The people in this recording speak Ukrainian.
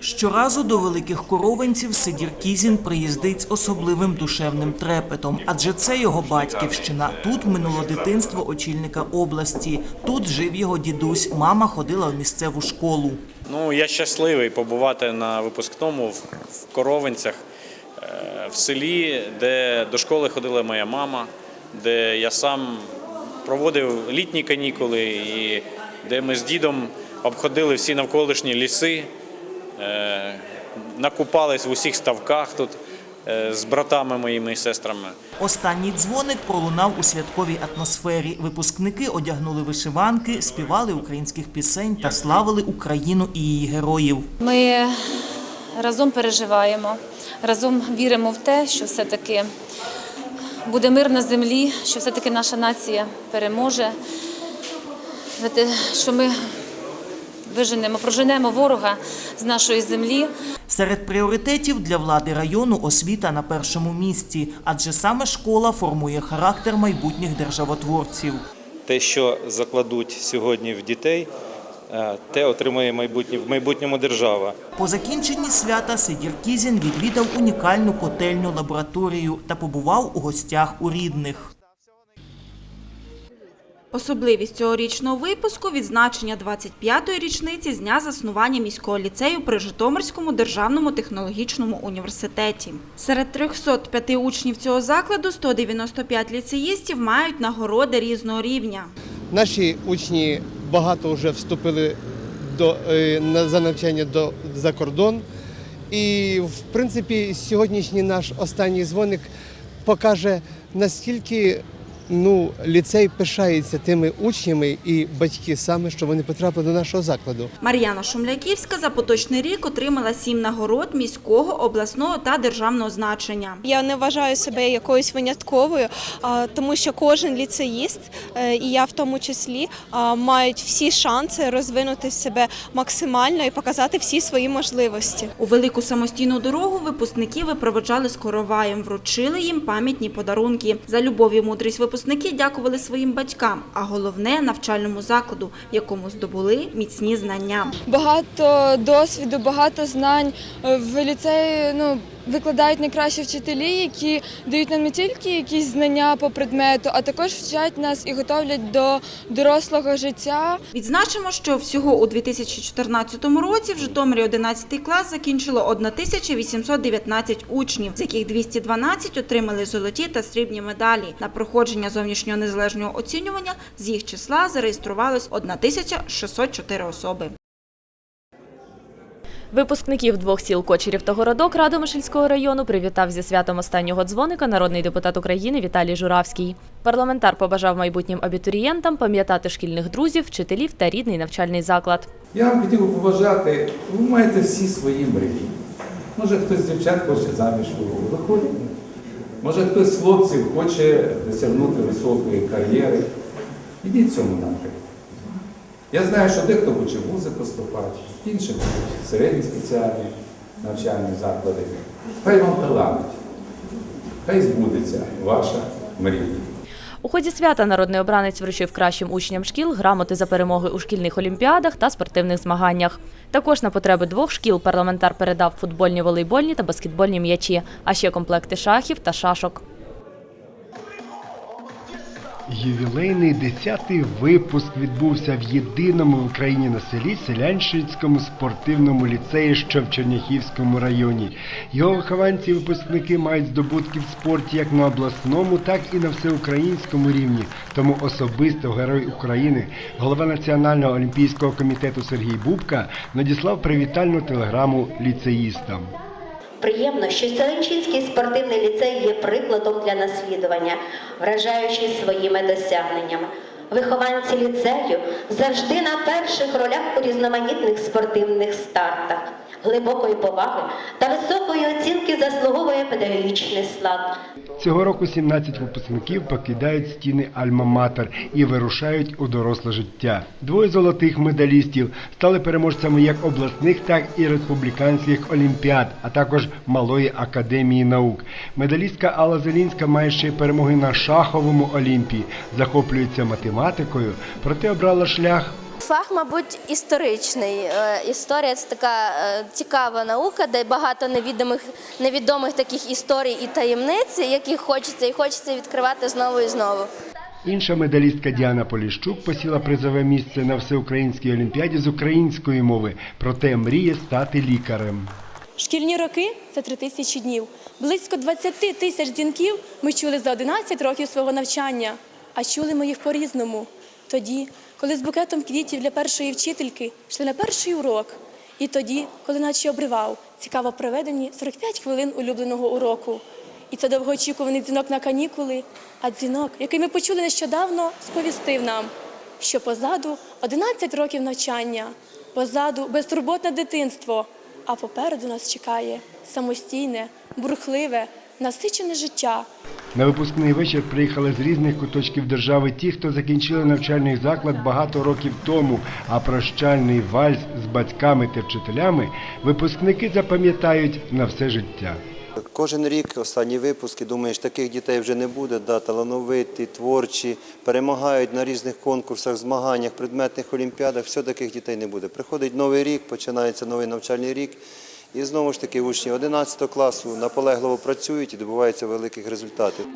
Щоразу до великих коровинців Сидір Кізін приїздить з особливим душевним трепетом, адже це його батьківщина. Тут минуло дитинство очільника області. Тут жив його дідусь. Мама ходила в місцеву школу. Ну, я щасливий побувати на випускному в, Коровинцях, е, в селі, де до школи ходила моя мама, де я сам проводив літні канікули, і де ми з дідом обходили всі навколишні ліси, е, накупались в усіх ставках тут е, з братами моїми і сестрами. Останній дзвоник пролунав у святковій атмосфері. Випускники одягнули вишиванки, співали українських пісень та славили Україну і її героїв. Ми разом переживаємо, разом віримо в те, що все-таки буде мир на землі, що все-таки наша нація переможе, що ми виженемо, проженемо ворога з нашої землі. Серед пріоритетів для влади району освіта на першому місці, адже саме школа формує характер майбутніх державотворців. те, що закладуть сьогодні в дітей, е, те отримає майбутнє в майбутньому держава. По закінченні свята Сидір Кізін відвідав унікальну котельну лабораторію та побував у гостях у рідних. Особливість цьогорічного випуску – відзначення 25-ї річниці з дня заснування міського ліцею при Житомирському державному технологічному університеті. Серед 305 учнів цього закладу 195 ліцеїстів мають нагороди різного рівня. Наші учні багато вже вступили до, е, за навчання до, за кордон. І, в принципі, сьогоднішній наш останній дзвоник покаже, наскільки ну, ліцей пишається тими учнями і батьки саме, що вони потрапили до нашого закладу. Мар'яна Шумляківська за поточний рік отримала сім нагород міського, обласного та державного значення. Я не вважаю себе якоюсь винятковою, тому що кожен ліцеїст, е, і я в тому числі, мають всі шанси розвинути себе максимально і показати всі свої можливості. У велику самостійну дорогу випускники випроводжали з короваєм, вручили їм пам'ятні подарунки. За любов і мудрість випускники дякували своїм батькам, а головне навчальному закладу, якому здобули міцні знання. багато досвіду, багато знань. В ліцеї ну, викладають найкращі вчителі, які дають нам не тільки якісь знання по предмету, а також вчать нас і готовлять до дорослого життя. Відзначимо, що всього у 2014 році в Житомирі 11 клас закінчило 1819 учнів, з яких 212 отримали золоті та срібні медалі. На проходження зовнішнього незалежного оцінювання з їх числа зареєструвалось 1604 особи. Випускників двох сіл Кочерів та Городок Радомишльського району привітав зі святом останнього дзвоника народний депутат України Віталій Журавський. Парламентар побажав майбутнім абітурієнтам пам'ятати шкільних друзів, вчителів та рідний навчальний заклад. Я вам хотів би побажати, ви маєте всі свої мрії. Може хтось з дівчат хоче заміж виходить. Може хтось з хлопців хоче досягнути високої кар'єри. Ідіть цьому напрямку. Я знаю, що дехто хоче в вузи поступати, інші хочуть в середні спеціальні навчальні заклади. Хай вам таланить, хай збудеться ваша мрія. У ході свята народний обранець вручив кращим учням шкіл грамоти за перемоги у шкільних олімпіадах та спортивних змаганнях. Також на потреби двох шкіл парламентар передав футбольні, волейбольні та баскетбольні м'ячі, а ще комплекти шахів та шашок. Ювілейний 10-й випуск відбувся в єдиному в Україні на селі Селянщицькому спортивному ліцеї, що в Черняхівському районі. Його вихованці і випускники мають здобутки в спорті як на обласному, так і на всеукраїнському рівні. Тому особисто герой України, голова Національного олімпійського комітету Сергій Бубка надіслав привітальну телеграму ліцеїстам. Приємно, що Селенчинський спортивний ліцей є прикладом для наслідування, вражаючи своїми досягненнями. Вихованці ліцею завжди на перших ролях у різноманітних спортивних стартах. Глибокої поваги та високої оцінки заслуговує педагогічний склад. Цього року 17 випускників покидають стіни Альма-Матер і вирушають у доросле життя. Двоє золотих медалістів стали переможцями як обласних, так і республіканських олімпіад, а також Малої академії наук. Медалістка Алла Зелінська має ще й перемоги на шаховому олімпії, захоплюється математикою, проте обрала шлях Фах, мабуть, історичний. Е, Історія це така е, цікава наука, де багато невідомих, невідомих таких історій і таємниць, які хочеться і хочеться відкривати знову і знову. Інша медалістка Діана Поліщук посіла призове місце на всеукраїнській олімпіаді з української мови, проте мріє стати лікарем. Шкільні роки це три тисячі днів. Близько 20 тисяч дзвінків ми чули за 11 років свого навчання, а чули ми їх по-різному. Тоді, коли з букетом квітів для першої вчительки йшли на перший урок, і тоді, коли наче обривав цікаво проведені 45 хвилин улюбленого уроку. І це довгоочікуваний дзвінок на канікули, а дзвінок, який ми почули нещодавно, сповістив нам, що позаду 11 років навчання, позаду безтурботне дитинство, а попереду нас чекає самостійне, бурхливе, насичене життя. На випускний вечір приїхали з різних куточків держави ті, хто закінчили навчальний заклад багато років тому, а прощальний вальс з батьками та вчителями випускники запам'ятають на все життя. Кожен рік останні випуски, думаєш, таких дітей вже не буде, да, талановиті, творчі, перемагають на різних конкурсах, змаганнях, предметних олімпіадах, все таких дітей не буде. Приходить новий рік, починається новий навчальний рік, і знову ж таки учні 11 класу наполегливо працюють і добуваються великих результатів.